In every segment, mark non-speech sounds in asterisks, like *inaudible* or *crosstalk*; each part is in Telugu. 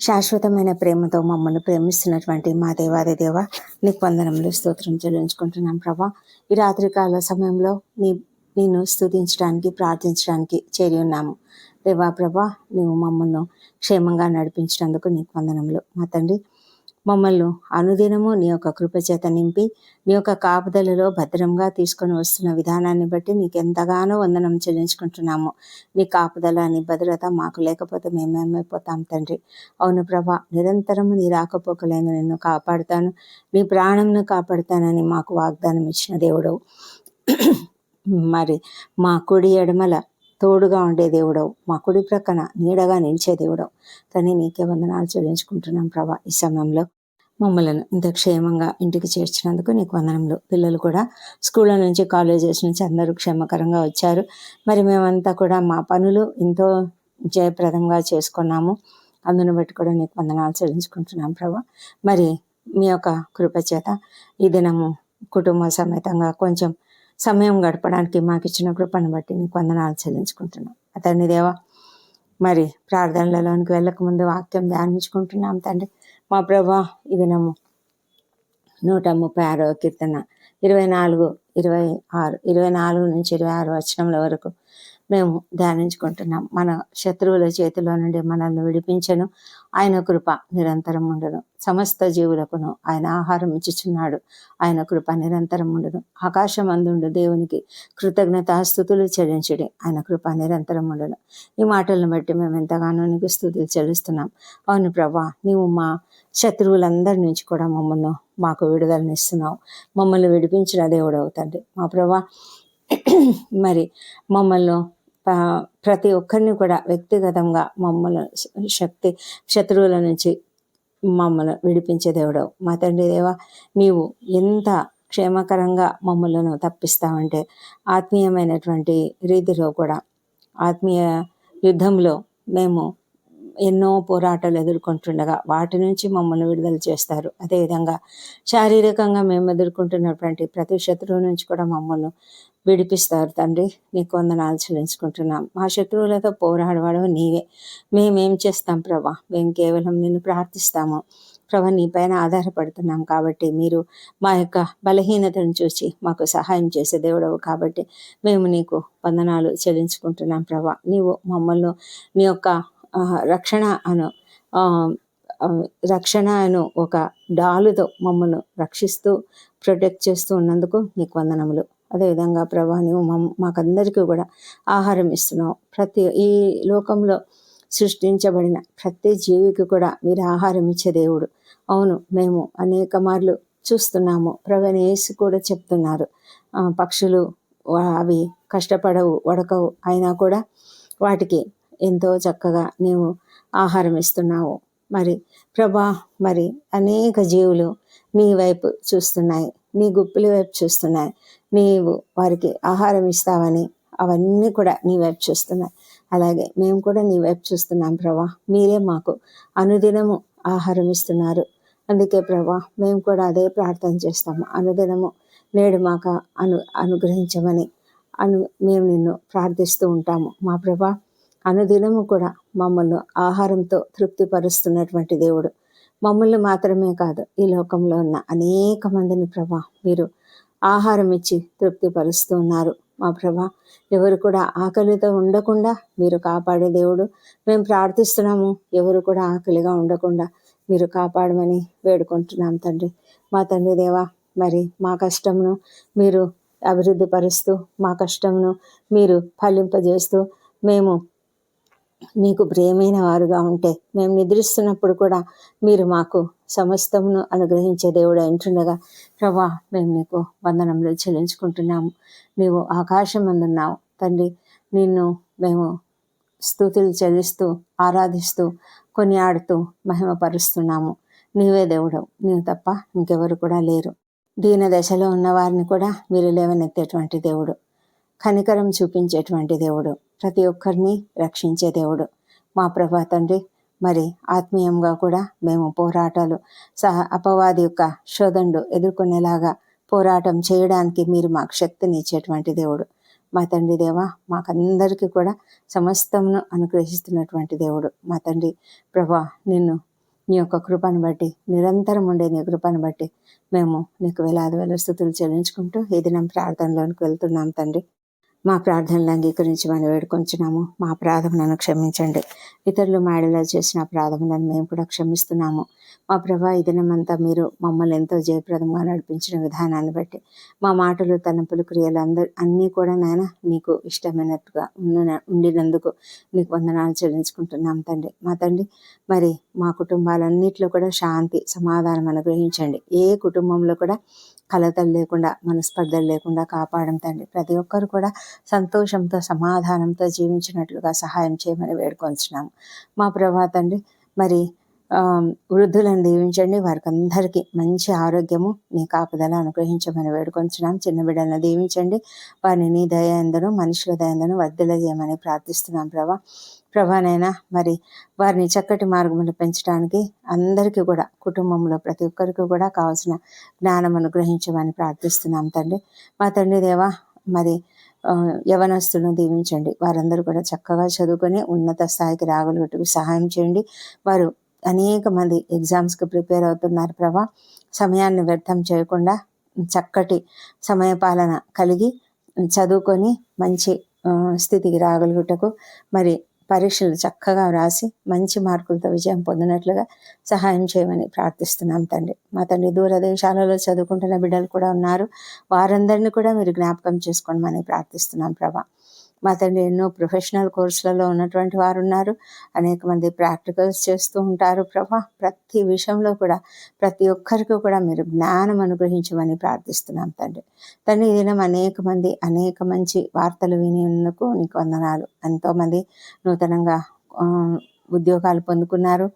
శాశ్వతమైన ప్రేమతో మమ్మల్ని ప్రేమిస్తున్నటువంటి మా దేవాది దేవ నీకు వందనములు స్తోత్రం చెల్లించుకుంటున్నాం ప్రభా. ఈ రాత్రికాల సమయంలో నీ నేను స్తుతించడానికి ప్రార్థించడానికి చేరి ఉన్నాము. దేవా ప్రభా నువ్వు మమ్మల్ని క్షేమంగా నడిపించినందుకు నీకు వందనములు. మా తండ్రి మమ్మల్ని అనుదినము నీ యొక్క కృపచేత నింపి నీ యొక్క కాపుదలలో భద్రంగా తీసుకొని వస్తున్న విధానాన్ని బట్టి నీకు ఎంతగానో వందనం చెల్లించుకుంటున్నాము. నీ కాపుదల నీ భద్రత మాకు లేకపోతే మేమేమైపోతాం తండ్రి. అవును ప్రభా నిరంతరము నీ రాకపోకలేను నిన్ను కాపాడుతాను. నీ ప్రాణంను కాపాడుతానని మాకు వాగ్దానం ఇచ్చిన దేవుడు మరి మా కుడి ఎడమల తోడుగా ఉండే దేవుడవు. మా కుడి ప్రక్కన నీడగా నిలిచే దేవుడవు. కానీ నీకే వందనాలు చెల్లించుకుంటున్నాం ప్రభా ఈ సమయంలో. మమ్మలను ఇంత క్షేమంగా ఇంటికి చేర్చినందుకు నీకు వందనములు. పిల్లలు కూడా స్కూళ్ళ నుంచి కాలేజెస్ నుంచి అందరూ క్షేమకరంగా వచ్చారు. మరి మేమంతా కూడా మా పనులు ఎంతో జయప్రదంగా చేసుకున్నాము. అందును బట్టి కూడా నీకు వందనాలు చెల్లించుకుంటున్నాం ప్రభా. మరి మీ యొక్క కృపచేత ఈ దినము కుటుంబ సమేతంగా కొంచెం సమయం గడపడానికి మాకు ఇచ్చిన కృపను బట్టి నీకు వందనాలు చెల్లించుకుంటున్నాం. అతన్ని దేవా మరి ప్రార్థనలలోనికి వెళ్ళక ముందు వాక్యం ధ్యానించుకుంటున్నాం తండ్రి. మా ప్రభా ఈ దినము నూట ముప్పై ఆరో కీర్తన. ఇరవై నాలుగు ఇరవై ఆరు ఇరవై నాలుగు నుంచి ఇరవై ఆరు వచనముల వరకు మేము ధ్యానించుకుంటున్నాం. మన శత్రువుల చేతిలో నుండి మనల్ని విడిపించను. ఆయన కృప నిరంతరం ఉండును. సమస్త జీవులకును ఆయన ఆహారం ఇచ్చుచున్నాడు. ఆయన కృప నిరంతరం ఉండును. ఆకాశం అందుండు దేవునికి కృతజ్ఞతాస్థుతులు చెల్లించుడి. ఆయన కృప నిరంతరం ఉండును. ఈ మాటలను బట్టి మేము ఎంతగానో నీకు స్థుతులు చెల్లిస్తున్నాం. అవును ప్రభా నీవు మా శత్రువులందరి నుంచి కూడా మమ్మల్ని మాకు విడుదలనిస్తున్నావు మమ్మల్ని విడిపించిన దేవుడు అవుతండి మా ప్రభా *clears throat* మరి మమ్మల్ని ప్రతి ఒక్కరిని కూడా వ్యక్తిగతంగా మమ్మల్ని శక్తి శత్రువుల నుంచి మమ్మల్ని విడిపించే దేవుడు. మా తండ్రి దేవా నీవు ఎంత క్షేమకరంగా మమ్మల్ని తప్పిస్తావంటే ఆత్మీయమైనటువంటి రీతిలో కూడా ఆత్మీయ యుద్ధంలో మేము ఎన్నో పోరాటాలు ఎదుర్కొంటుండగా వాటి నుంచి మమ్మల్ని విడుదల చేస్తారు. అదేవిధంగా శారీరకంగా మేము ఎదుర్కొంటున్నటువంటి ప్రతి శత్రువు నుంచి కూడా మమ్మల్ని విడిపిస్తారు తండ్రి. నీకు వందనాలు చెల్లించుకుంటున్నాం. మా శత్రువులతో పోరాడవాడు నీవే. మేమేం చేస్తాం ప్రభా? మేము కేవలం నిన్ను ప్రార్థిస్తాము. ప్రభా నీ పైన ఆధారపడుతున్నాం కాబట్టి మీరు మా యొక్క బలహీనతను చూసి మాకు సహాయం చేసే దేవుడవు కాబట్టి మేము నీకు వందనాలు చెల్లించుకుంటున్నాం ప్రభా. నీవు మమ్మల్ని నీ యొక్క రక్షణ అను రక్షణ అను ఒక డాలుతో మమ్మల్ని రక్షిస్తూ ప్రొటెక్ట్ చేస్తూ ఉన్నందుకు నీకు వందనములు. అదేవిధంగా ప్రభా నీవు మమ్- మాకందరికీ కూడా ఆహారం ఇస్తున్నావు. ప్రతి ఈ లోకంలో సృష్టించబడిన ప్రతి జీవికి కూడా మీరు ఆహారం ఇచ్చే దేవుడు. అవును మేము అనేక మార్లు చూస్తున్నాము. ప్రవీణ కూడా చెప్తున్నారు. పక్షులు అవి కష్టపడవు వడకవు. అయినా కూడా వాటికి ఎంతో చక్కగా నీవు ఆహారం ఇస్తున్నావు. మరి ప్రభా మరి అనేక జీవులు నీ వైపు చూస్తున్నాయి. నీ గుప్పిల వైపు చూస్తున్నాయి. నీవు వారికి ఆహారం ఇస్తావని అవన్నీ కూడా నీ వైపు చూస్తున్నాయి. అలాగే మేము కూడా నీ వైపు చూస్తున్నాం ప్రభా. మీరే మాకు అనుదినము ఆహారం ఇస్తున్నారు. అందుకే ప్రభా మేము కూడా అదే ప్రార్థన చేస్తాము. అనుదినము నేడు మాకు అను అనుగ్రహించమని అను మేము నిన్ను ప్రార్థిస్తూ ఉంటాము. మా ప్రభా అనుదినము కూడా మమ్మల్ని ఆహారంతో తృప్తిపరుస్తున్నటువంటి దేవుడు. మమ్మల్ని మాత్రమే కాదు ఈ లోకంలో ఉన్న అనేక మందిని ప్రభా మీరు ఆహారం ఇచ్చి తృప్తిపరుస్తూ ఉన్నారు. మా ప్రభా ఎవరు కూడా ఆకలితో ఉండకుండా మీరు కాపాడే దేవుడు. మేము ప్రార్థిస్తున్నాము ఎవరు కూడా ఆకలిగా ఉండకుండా మీరు కాపాడమని వేడుకుంటున్నాం తండ్రి. మా తండ్రి దేవా మరి మా కష్టమును మీరు అభివృద్ధి పరుస్తూ మా కష్టమును మీరు ఫలింపజేస్తూ మేము నీకు ప్రియమైన వారుగా ఉంటే మేము నిద్రిస్తున్నప్పుడు కూడా మీరు మాకు సమస్తమును అనుగ్రహించే దేవుడు అంటుండగా ప్రభా మేము నీకు వందనంలో చెల్లించుకుంటున్నాము. నీవు ఆకాశం అందున్నావు తండ్రి నిన్ను మేము స్థుతులు చెల్లిస్తూ ఆరాధిస్తూ కొనియాడుతూ మహిమపరుస్తున్నాము. నీవే దేవుడు నీవు తప్ప ఇంకెవరు కూడా లేరు. దీన దశలో ఉన్న వారిని కూడా మీరు లేవనెత్తేటువంటి దేవుడు. కనికరం చూపించేటువంటి దేవుడు. ప్రతి ఒక్కరిని రక్షించే దేవుడు. మా ప్రభా తండ్రి మరి ఆత్మీయంగా కూడా మేము పోరాటాలు సహ అపవాది యొక్క శోధనలు ఎదుర్కొనేలాగా పోరాటం చేయడానికి మీరు మాకు శక్తిని ఇచ్చేటువంటి దేవుడు. మా తండ్రి దేవ మాకందరికీ కూడా సమస్తమును అనుగ్రహిస్తున్నటువంటి దేవుడు. మా తండ్రి ప్రభా నిన్ను నీ యొక్క కృపను బట్టి నిరంతరం ఉండే నీ కృపను బట్టి మేము నీకు వేలాది వేల స్థుతులు చెల్లించుకుంటూ ఈ దినం ప్రార్థనలోనికి వెళ్తున్నాం తండ్రి. మా ప్రార్థనలు అంగీకరించమని వేడుకొంచున్నాము. మా ప్రార్థనను క్షమించండి. ఇతరులు మేడలో చేసిన ప్రార్థనలను మేము కూడా క్షమిస్తున్నాము. మా ప్రభా ఈ దినమంతా మీరు మమ్మల్ని ఎంతో జయప్రదంగా నడిపించిన విధానాన్ని బట్టి మా మాటలు తలంపులు క్రియలు అందరు అన్నీ కూడా నాయన నీకు ఇష్టమైనట్టుగా ఉన్న ఉండినందుకు నీకు వందనాలు చెల్లించుకుంటున్నాం తండ్రి. మా తండ్రి మరి మా కుటుంబాలన్నింటిలో కూడా శాంతి సమాధానం అనుగ్రహించండి. ఏ కుటుంబంలో కూడా కలతలు లేకుండా మనస్పర్ధలు లేకుండా కాపాడం తండ్రి. ప్రతి ఒక్కరు కూడా సంతోషంతో సమాధానంతో జీవించినట్లుగా సహాయం చేయమని వేడుకొంచున్నాము. మా ప్రభా తండ్రి మరి వృద్ధులను దీవించండి. వారికి అందరికీ మంచి ఆరోగ్యము నీ కాపుదల అనుగ్రహించమని వేడుకొంచున్నాం. చిన్న బిడ్డలను దీవించండి. వారిని నీ దయందను మనుషుల దయందను వర్ధల చేయమని ప్రార్థిస్తున్నాం ప్రభా. ప్రభానైనా మరి వారిని చక్కటి మార్గంలో పెంచడానికి అందరికీ కూడా కుటుంబంలో ప్రతి ఒక్కరికి కూడా కావాల్సిన జ్ఞానం అనుగ్రహించమని ప్రార్థిస్తున్నాం తండ్రి. మా తండ్రి దేవా మరి యవనస్తులను దీవించండి. వారందరూ కూడా చక్కగా చదువుకొని ఉన్నత స్థాయికి రాగలుగుటకు సహాయం చేయండి. వారు అనేక మంది ఎగ్జామ్స్కి ప్రిపేర్ అవుతున్నారు ప్రభా. సమయాన్ని వ్యర్థం చేయకుండా చక్కటి సమయపాలన కలిగి చదువుకొని మంచి స్థితికి రాగలుగుటకు మరి పరీక్షలు చక్కగా వ్రాసి మంచి మార్కులతో విజయం పొందినట్లుగా సహాయం చేయమని ప్రార్థిస్తున్నాం తండ్రి. మా తండ్రి దూరదేశాలలో చదువుకుంటున్న బిడ్డలు కూడా ఉన్నారు. వారందరినీ కూడా మీరు జ్ఞాపకం చేసుకోమని ప్రార్థిస్తున్నాం ప్రభా. మా తండ్రి ఎన్నో ప్రొఫెషనల్ కోర్సులలో ఉన్నటువంటి వారు ఉన్నారు అనేక మంది ప్రాక్టికల్స్ చేస్తూ ఉంటారు ప్రభా. ప్రతి విషయంలో కూడా ప్రతి ఒక్కరికి కూడా మీరు జ్ఞానం అనుగ్రహించమని ప్రార్థిస్తున్నాం తండ్రి. తండ్రి దినం అనేక మంది అనేక మంచి వార్తలు వినేందుకు నీకు వందనాలు. ఎంతోమంది నూతనంగా ఉద్యోగాలు పొందుకున్నారు.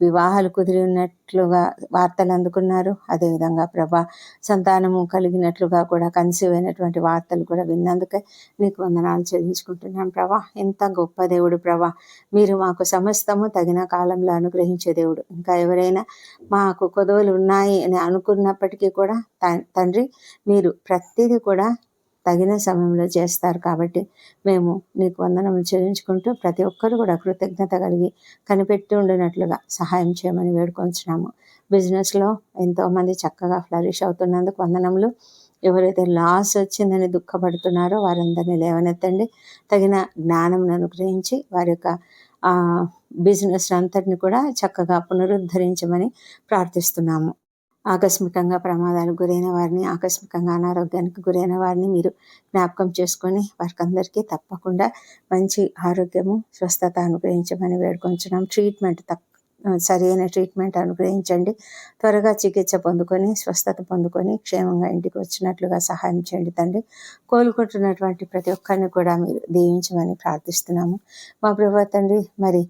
వివాహాలు కుదిరి ఉన్నట్లుగా వార్తలు అందుకున్నారు. అదేవిధంగా ప్రభా సంతానము కలిగినట్లుగా కూడా కన్సీవ్ అయినటువంటి వార్తలు కూడా విన్నందుకే నీకు వందనాలు చెల్లించుకుంటున్నాను ప్రభా. ఎంత గొప్ప దేవుడు ప్రభా. మీరు మాకు సమస్తము తగిన కాలంలో అనుగ్రహించే దేవుడు. ఇంకా ఎవరైనా మాకు కొదవలు ఉన్నాయి అని అనుకున్నప్పటికీ కూడా తండ్రి మీరు ప్రతిదీ కూడా తగిన సమయంలో చేస్తారు కాబట్టి మేము నీకు వందనములు చెల్లించుకుంటూ ప్రతి ఒక్కరు కూడా కృతజ్ఞత కలిగి కనిపెట్టి ఉండినట్లుగా సహాయం చేయమని వేడుకొంచున్నాము. బిజినెస్లో ఎంతోమంది చక్కగా ఫ్లరిష్ అవుతున్నందుకు వందనములు. ఎవరైతే లాస్ వచ్చిందని దుఃఖపడుతున్నారో వారందరినీ లేవనెత్తండి. తగిన జ్ఞానం అనుగ్రహించి వారి యొక్క బిజినెస్ అంతటిని కూడా చక్కగా పునరుద్ధరించమని ప్రార్థిస్తున్నాము. ఆకస్మికంగా ప్రమాదాలకు గురైన వారిని ఆకస్మికంగా అనారోగ్యానికి గురైన వారిని మీరు జ్ఞాపకం చేసుకొని వారికి అందరికీ తప్పకుండా మంచి ఆరోగ్యము స్వస్థత అనుగ్రహించమని వేడుకొంచున్నాం. ట్రీట్మెంట్ తప్ప సరైన ట్రీట్మెంట్ అనుగ్రహించండి. త్వరగా చికిత్స పొందుకొని స్వస్థత పొందుకొని క్షేమంగా ఇంటికి వచ్చినట్లుగా సహాయం చేయండి తండ్రి. కోలుకుంటున్నటువంటి ప్రతి ఒక్కరిని కూడా మీరు దీవించమని ప్రార్థిస్తున్నాము. మా ప్రభా తండ్రి మరి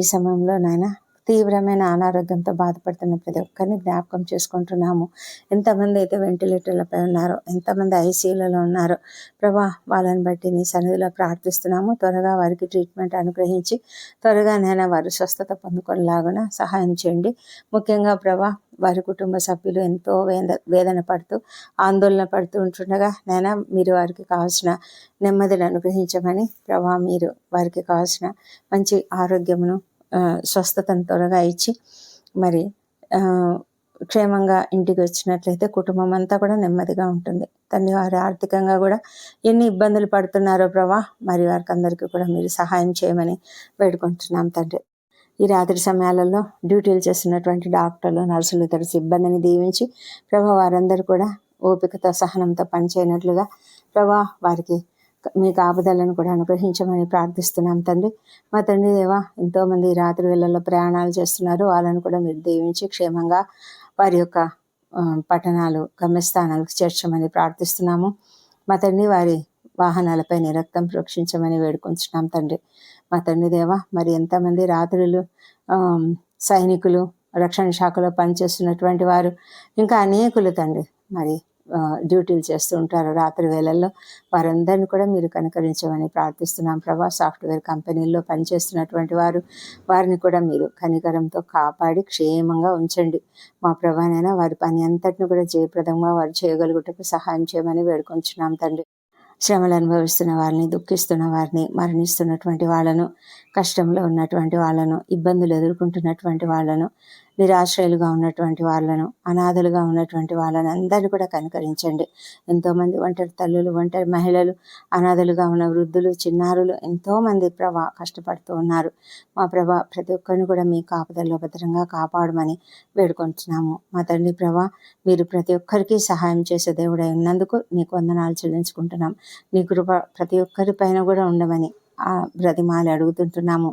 ఈ సమయంలో నాయన తీవ్రమైన అనారోగ్యంతో బాధపడుతున్న ప్రతి ఒక్కరిని జ్ఞాపకం చేసుకుంటున్నాము. ఎంతమంది అయితే వెంటిలేటర్లపై ఉన్నారో ఎంతమంది ఐసీయూలలో ఉన్నారో ప్రభా వాళ్ళని బట్టి నీ సన్నిధిలో ప్రార్థిస్తున్నాము. త్వరగా వారికి ట్రీట్మెంట్ అనుగ్రహించి త్వరగా నేను వారు స్వస్థత పొందుకునేలాగా సహాయం చేయండి. ముఖ్యంగా ప్రభా వారి కుటుంబ సభ్యులు ఎంతో వేద వేదన పడుతూ ఆందోళన పడుతూ ఉంటుండగా నైనా మీరు వారికి కావాల్సిన నెమ్మదిని అనుగ్రహించమని ప్రభా మీరు వారికి కావాల్సిన మంచి ఆరోగ్యమును స్వస్థతను త్వరగా ఇచ్చి మరి క్షేమంగా ఇంటికి వచ్చినట్లయితే కుటుంబం అంతా కూడా నెమ్మదిగా ఉంటుంది. తండ్రి వారి ఆర్థికంగా కూడా ఎన్ని ఇబ్బందులు పడుతున్నారో ప్రభా మరి వారికి అందరికీ కూడా మీరు సహాయం చేయమని వేడుకుంటున్నాం తండ్రి. ఈ రాత్రి సమయాలలో డ్యూటీలు చేస్తున్నటువంటి డాక్టర్లు నర్సులు ఇతర సిబ్బందిని దీవించి ప్రభా వారందరూ కూడా ఓపికతో సహనంతో పనిచేయనట్లుగా ప్రభా వారికి మీ కాపుదలను కూడా అనుగ్రహించమని ప్రార్థిస్తున్నాం తండ్రి. మా తండ్రి దేవా ఎంతోమంది రాత్రి వేళల్లో ప్రయాణాలు చేస్తున్నారు. వాళ్ళని కూడా మీరు దీవించి క్షేమంగా వారి యొక్క పట్టణాలు గమ్యస్థానాలకు చేర్చమని ప్రార్థిస్తున్నాము. మా తండ్రి వారి వాహనాలపై నిరక్తం ప్రోక్షించమని వేడుకుంటున్నాం తండ్రి. మా తండ్రి దేవా మరి ఎంతమంది రాత్రులు సైనికులు రక్షణ శాఖలో పనిచేస్తున్నటువంటి వారు ఇంకా అనేకులు తండ్రి. మరి డ్యూటీలు చేస్తూ ఉంటారు రాత్రి వేళల్లో. వారందరిని కూడా మీరు కనికరించమని ప్రార్థిస్తున్నాం. ప్రభా సాఫ్ట్వేర్ కంపెనీల్లో పనిచేస్తున్నటువంటి వారు వారిని కూడా మీరు కనికరంతో కాపాడి క్షేమంగా ఉంచండి. మా ప్రభానైనా వారి పని అంతటిని కూడా జయప్రదంగా వారు చేయగలుగుటకు సహాయం చేయమని వేడుకొంచున్నాం తండ్రి. శ్రమలు అనుభవిస్తున్న వారిని దుఃఖిస్తున్న వారిని మరణిస్తున్నటువంటి వాళ్ళను కష్టంలో ఉన్నటువంటి వాళ్ళను ఇబ్బందులు ఎదుర్కొంటున్నటువంటి వాళ్ళను నిరాశ్రయులుగా ఉన్నటువంటి వాళ్ళను అనాథలుగా ఉన్నటువంటి వాళ్ళని అందరినీ కూడా కనుకరించండి. ఎంతోమంది ఒంటరి తల్లులు ఒంటరి మహిళలు అనాథలుగా ఉన్న వృద్ధులు చిన్నారులు ఎంతోమంది ప్రభా కష్టపడుతూ ఉన్నారు. మా ప్రభా ప్రతి ఒక్కరిని కూడా మీ కాపుదల్లో భద్రంగా కాపాడమని వేడుకుంటున్నాము. మా తండ్రి ప్రభా మీరు ప్రతి ఒక్కరికి సహాయం చేసే దేవుడై ఉన్నందుకు నీకు వందనాలు చెల్లించుకుంటున్నాం. నీ కృప ప్రతి ఒక్కరి పైన కూడా ఉండమని ఆ బ్రతిమాలి అడుగుతుంటున్నాము.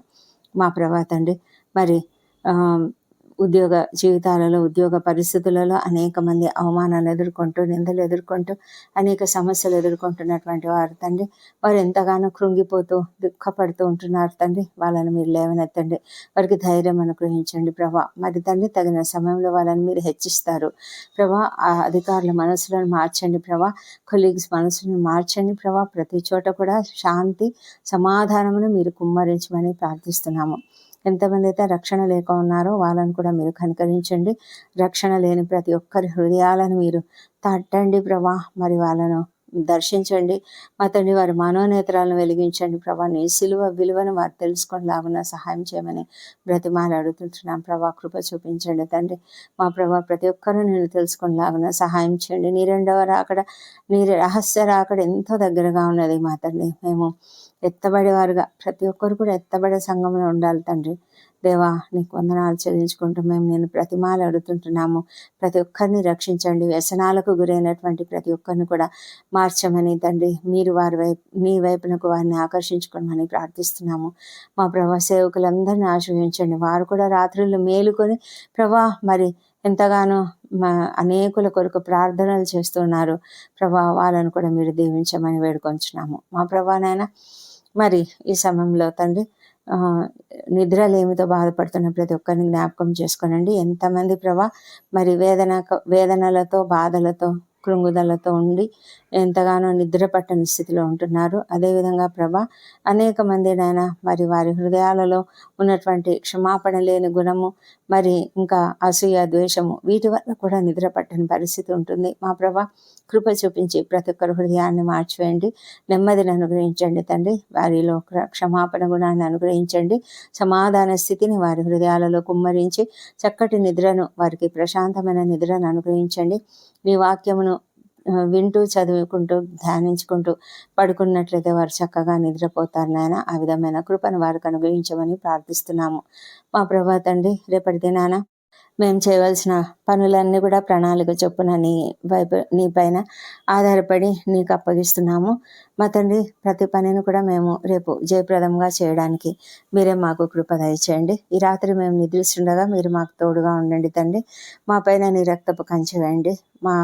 మా ప్రభా తండ్రి మరి ఉద్యోగ జీవితాలలో ఉద్యోగ పరిస్థితులలో అనేక మంది అవమానాలు ఎదుర్కొంటూ నిందలు ఎదుర్కొంటూ అనేక సమస్యలు ఎదుర్కొంటున్నటువంటి వారు తండ్రి. వారు ఎంతగానో కృంగిపోతూ దుఃఖపడుతూ ఉంటున్నారు తండ్రి. వాళ్ళని మీరు లేవనెత్తండి. వారికి ధైర్యం అనుగ్రహించండి ప్రభా. మరి తండ్రి తగిన సమయంలో వాళ్ళని మీరు హెచ్చిస్తారు. ప్రభా ఆ అధికారుల మనసులను మార్చండి ప్రభా. కొలీగ్స్ మనసులను మార్చండి ప్రభా. ప్రతి చోట కూడా శాంతి సమాధానమును మీరు కుమ్మరించమని ప్రార్థిస్తున్నాము. ఎంతమంది అయితే రక్షణ లేక ఉన్నారో వాళ్ళని కూడా మీరు కనుకరించండి. రక్షణ లేని ప్రతి ఒక్కరి హృదయాలను మీరు తట్టండి ప్రభా. మరి వాళ్ళను దర్శించండి. మా తండ్రి వారి మనోనేత్రాలను వెలిగించండి ప్రభా. నీ సిలువ విలువను వారు తెలుసుకొని లాగున సహాయం చేయమని బ్రతిమాలు అడుగుతుంటున్నాం ప్రభా. కృప చూపించండి తండ్రి. మా ప్రభా ప్రతి ఒక్కరూ నేను తెలుసుకొని లాగున సహాయం చేయండి. నీ రెండవ రాకడ నీ రహస్య రాకడ ఎంతో దగ్గరగా ఉన్నది మా తండ్రి. మేము ఎత్తబడేవారుగా. ప్రతి ఒక్కరు కూడా ఎత్తబడే సంఘంలో ఉండాలి తండ్రి. దేవా నీకు వందనాలు చెల్లించుకుంటూ మేము నేను ప్రతిమాలు అడుగుతుంటున్నాము. ప్రతి ఒక్కరిని రక్షించండి. వ్యసనాలకు గురైనటువంటి ప్రతి ఒక్కరిని కూడా మార్చమని తండ్రి మీరు వారి వైపు మీ వైపునకు వారిని ఆకర్షించుకోమని ప్రార్థిస్తున్నాము. మా ప్రభా సేవకులందరినీ ఆశ్రయించండి. వారు కూడా రాత్రులు మేలుకొని ప్రభా మరి ఎంతగానో మా అనేకుల కొరకు ప్రార్థనలు చేస్తున్నారు. ప్రభా వాళ్ళను కూడా మీరు దీవించమని వేడుకొంచున్నాము. మా ప్రభానైనా మరి ఈ సమయంలో తండ్రి నిద్రలేమితో బాధపడుతున్న ప్రతి ఒక్కరిని జ్ఞాపకం చేసుకోనండి. ఎంతమంది ప్రభా మరి వేదన వేదనలతో బాధలతో కృంగుదలతో ఉండి ఎంతగానో నిద్ర పట్టని స్థితిలో ఉంటున్నారు. అదేవిధంగా ప్రభ అనేక మంది నాయన మరి వారి హృదయాలలో ఉన్నటువంటి క్షమాపణ లేని గుణము మరి ఇంకా అసూయ ద్వేషము వీటి వల్ల కూడా నిద్ర పట్టని పరిస్థితి ఉంటుంది. మా ప్రభ కృప చూపించి ప్రతి ఒక్కరి హృదయాన్ని మార్చివేయండి. నెమ్మదిని అనుగ్రహించండి తండ్రి. వారిలో క్షమాపణ గుణాన్ని అనుగ్రహించండి. సమాధాన స్థితిని వారి హృదయాలలో కుమ్మరించి చక్కటి నిద్రను వారికి ప్రశాంతమైన నిద్రను అనుగ్రహించండి. మీ వాక్యమును వింటూ చదువుకుంటూ ధ్యానించుకుంటూ పడుకున్నట్లయితే వారు చక్కగా నిద్రపోతారు నాయన. ఆ విధమైన కృపను వారికి అనుగ్రహించమని ప్రార్థిస్తున్నాము. మా ప్రభా తండ్రి రేపటి దినాన మేము చేయవలసిన పనులన్నీ కూడా ప్రణాళిక చొప్పున నీ వైపు నీ పైన ఆధారపడి నీకు అప్పగిస్తున్నాము. మా తండ్రి ప్రతి పనిని కూడా మేము రేపు జయప్రదంగా చేయడానికి మీరే మాకు కృప దయచేయండి. ఈ రాత్రి మేము నిద్రిస్తుండగా మీరు మాకు తోడుగా ఉండండి తండ్రి. మా పైన నీ రక్తపు కంచి వేయండి. మా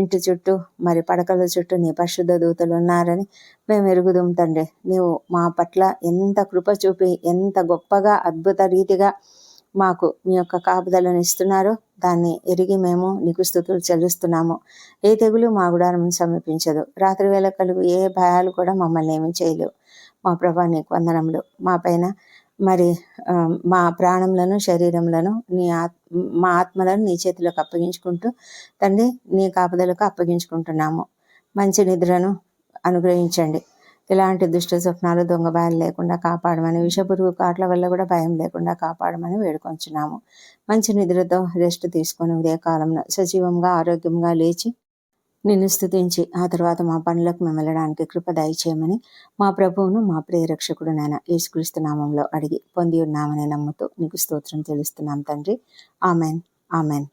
ఇంటి చుట్టూ మరి పడకల చుట్టూ నీ పరిశుద్ధ దూతలు ఉన్నారని మేము ఎరుగుదాం తండ్రి. నీవు మా పట్ల ఎంత కృప చూపి ఎంత గొప్పగా అద్భుత రీతిగా మాకు మీ యొక్క కాపుదలను ఇస్తున్నారో దాన్ని ఎరిగి మేము నీకు స్థుతులు చెల్లిస్తున్నాము. ఏ తెగులు మా గుడారం సమీపించదు. రాత్రి వేళ కలుగు ఏ భయాలు కూడా మమ్మల్ని ఏమీ చేయలేవు. మా ప్రభా నీకు వందనములు. మా పైన మరి మా ప్రాణములను శరీరములను నీ ఆత్ మా ఆత్మలను నీ చేతిలోకి అప్పగించుకుంటూ తండ్రి నీ కాపుదలకు అప్పగించుకుంటున్నాము. మంచి నిద్రను అనుగ్రహించండి. ఇలాంటి దుష్ట స్వప్నాలు దొంగ లేకుండా కాపాడమని విషపురుగు కాట్ల వల్ల కూడా భయం లేకుండా కాపాడమని వేడుకొంచున్నాము. మంచి నిద్రతో రెస్ట్ తీసుకొని ఉదయకాలంలో సజీవంగా ఆరోగ్యంగా లేచి నిన్ను స్థుతించి ఆ తర్వాత మా పనులకు మేము వెళ్ళడానికి కృప దయచేయమని మా ప్రభువును మా ప్రియరక్షకుడు నాయన యేసుక్రీస్తు నామంలో అడిగి పొంది ఉన్నామని నమ్ముతూ నీకు స్తోత్రం తెలుస్తున్నాం తండ్రి. ఆమెన్. ఆమెన్.